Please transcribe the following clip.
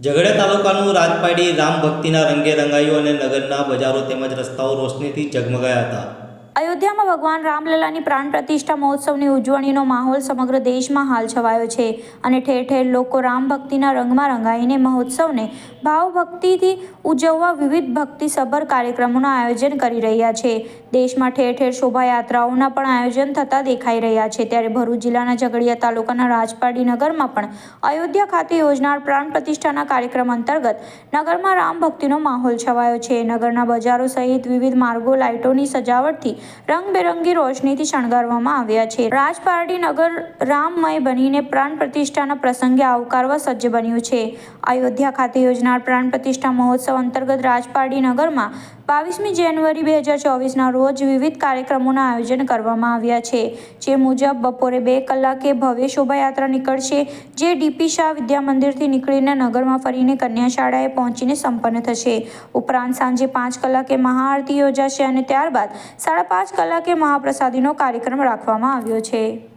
ઝઘડા તાલુકાનું રાજપાડી રામ ભક્તિના રંગે રંગાયું અને નગરના બજારો તેમજ રસ્તાઓ રોશનીથી ઝગમગાયા હતા. અયોધ્યામાં ભગવાન રામલલાની પ્રાણ પ્રતિષ્ઠા મહોત્સવની ઉજવણીનો માહોલ સમગ્ર દેશમાં હાલ છવાયો છે અને ઠેર ઠેર લોકો રામ ભક્તિના રંગમાં રંગાઈને મહોત્સવને ભાવભક્તિથી ઉજવવા વિવિધ ભક્તિસભર કાર્યક્રમોનું આયોજન કરી રહ્યા છે. દેશમાં ઠેર ઠેર શોભાયાત્રાઓના પણ આયોજન થતા દેખાઈ રહ્યા છે. ત્યારે ભરૂચ જિલ્લાના ઝઘડિયા તાલુકાના રાજપાડી નગરમાં પણ અયોધ્યા ખાતે યોજનાર પ્રાણ પ્રતિષ્ઠાના કાર્યક્રમ અંતર્ગત નગરમાં રામ ભક્તિનો માહોલ છવાયો છે. નગરના બજારો સહિત વિવિધ માર્ગો લાઇટોની સજાવટથી રંગબેરંગી રોશનીથી શણગારવામાં આવ્યા છે. રાજપારડી નગર રામમય બનીને પ્રાણ પ્રતિષ્ઠાના પ્રસંગે આવકારવા સજ્જ બન્યું છે. અયોધ્યા ખાતે યોજનાર પ્રાણ પ્રતિષ્ઠા મહોત્સવ અંતર્ગત રાજપારડી નગરમાં બાવીસમી જાન્યુઆરી બે હજાર ચોવીસના રોજ વિવિધ કાર્યક્રમોના આયોજન કરવામાં આવ્યા છે. જે મુજબ બપોરે બે કલાકે ભવ્ય શોભાયાત્રા નીકળશે, જે ડીપી શાહ વિદ્યા મંદિરથી નીકળીને નગરમાં ફરીને કન્યાશાળાએ પહોંચીને સંપન્ન થશે. ઉપરાંત સાંજે પાંચ કલાકે મહાઆરતી યોજાશે અને ત્યારબાદ સાડા પાંચ કલાકે મહાપ્રસાદીનો કાર્યક્રમ રાખવામાં આવ્યો છે.